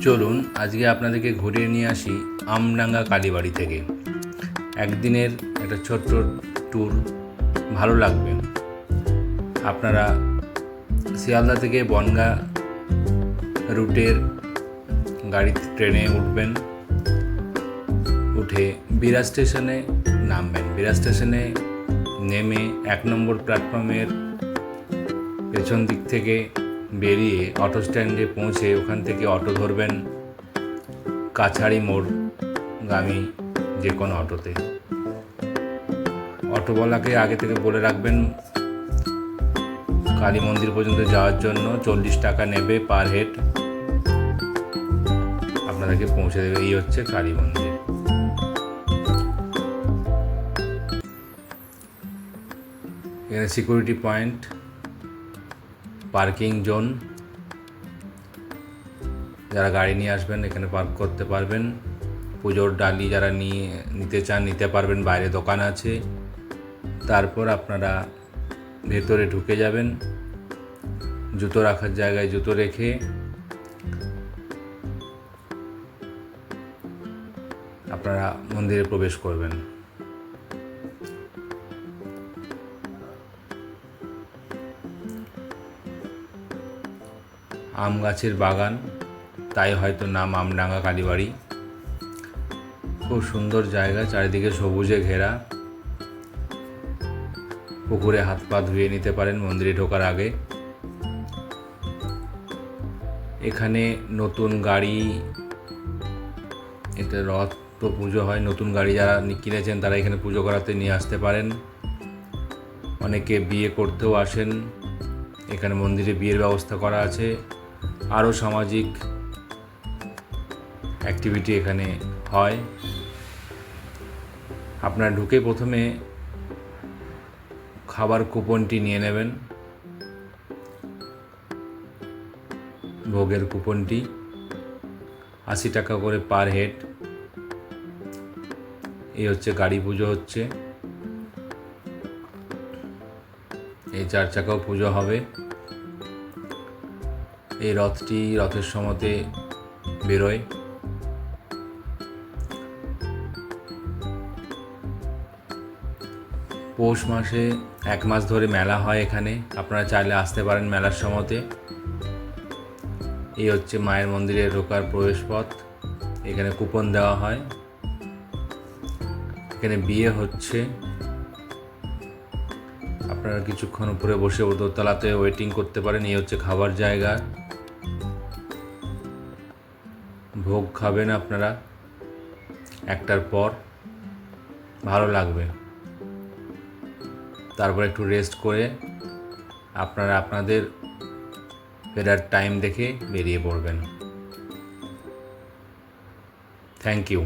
চলুন আজকে আপনাদেরকে ঘুরিয়ে নিয়ে আসি আমডাঙ্গা কালীবাড়ি থেকে। একদিনের একটা ছোট্ট ট্যুর ভালো লাগবে। আপনারা শিয়ালদা থেকে বনগা রুটের গাড়ি ট্রেনে উঠবেন। উঠে বিরা স্টেশনে নামবেন। বিরা স্টেশনে নেমে এক নম্বর প্ল্যাটফর্মের পেছন দিক থেকে বেরিয়ে অটো স্ট্যান্ডে পৌঁছে ওখান থেকে অটো ধরবেন কাছাড়ি মোড় গামী যে কোনো অটোতে অটোওয়ালাকে আগে থেকে বলে রাখবেন, কালী মন্দির পর্যন্ত যাওয়ার জন্য চল্লিশ টাকা নেবে পার হেড আপনাদেরকে পৌঁছে দেবে, এই হচ্ছে কালী মন্দির। এখানে সিকিউরিটি পয়েন্ট পার্কিং জোন। যারা গাড়ি নিয়ে আসবেন, এখানে পার্ক করতে পারবেন। পুজোর ডালি যারা নিয়ে, নিতে চান, নিতে পারবেন, বাইরে দোকান আছে। তারপর আপনারা ভেতরে ঢুকে যাবেন। জুতো রাখার জায়গায় জুতো রেখে আপনারা মন্দিরে প্রবেশ করবেন। আম গাছের বাগান, তাই হয়তো নাম আমডাঙ্গা কালীবাড়ি। খুব সুন্দর জায়গা, চারিদিকে সবুজে ঘেরা। পুকুরে হাত পা ধুয়ে নিতে পারেন, মন্দিরে ঢোকার আগে। এখানে নতুন গাড়ি, এটা রথ তো পুজো হয়, নতুন গাড়ি যারা কিনেছেন তারা এখানে পুজো করাতে নিয়ে আসতে পারেন। অনেকে বিয়ে করতেও আসেন, এখানে মন্দিরে বিয়ের ব্যবস্থা করা আছে। আরও সামাজিক অ্যাক্টিভিটি এখানে হয়। আপনারা ঢুকে প্রথমে খাবার কুপনটি নিয়ে নেবেন। ভোগের কুপনটি আশি টাকা করে পার হেড। এই হচ্ছে গাড়ি পুজো হচ্ছে। এই চার চাকাও পুজো হবে। এই রথটি রথের সময়তে বেরোয়। পৌষ মাসে এক মাস ধরে মেলা হয় এখানে। আপনারা চাইলে আসতে পারেন মেলার সময়তে। এই হচ্ছে মায়ের মন্দিরে ঢোকার প্রবেশ পথ এখানে কুপন দেওয়া হয়। এখানে বিয়ে হচ্ছে। আপনারা কিছুক্ষণ উপরে বসে দোতলাতে ওয়েটিং করতে পারেন। এই হচ্ছে খাবার জায়গা। ভোগ খাবেন আপনারা। একটার পর ভালো লাগবে। তারপর একটু রেস্ট করে আপনারা আপনাদের ফেরার টাইম দেখে বেরিয়ে পড়বেন। Thank you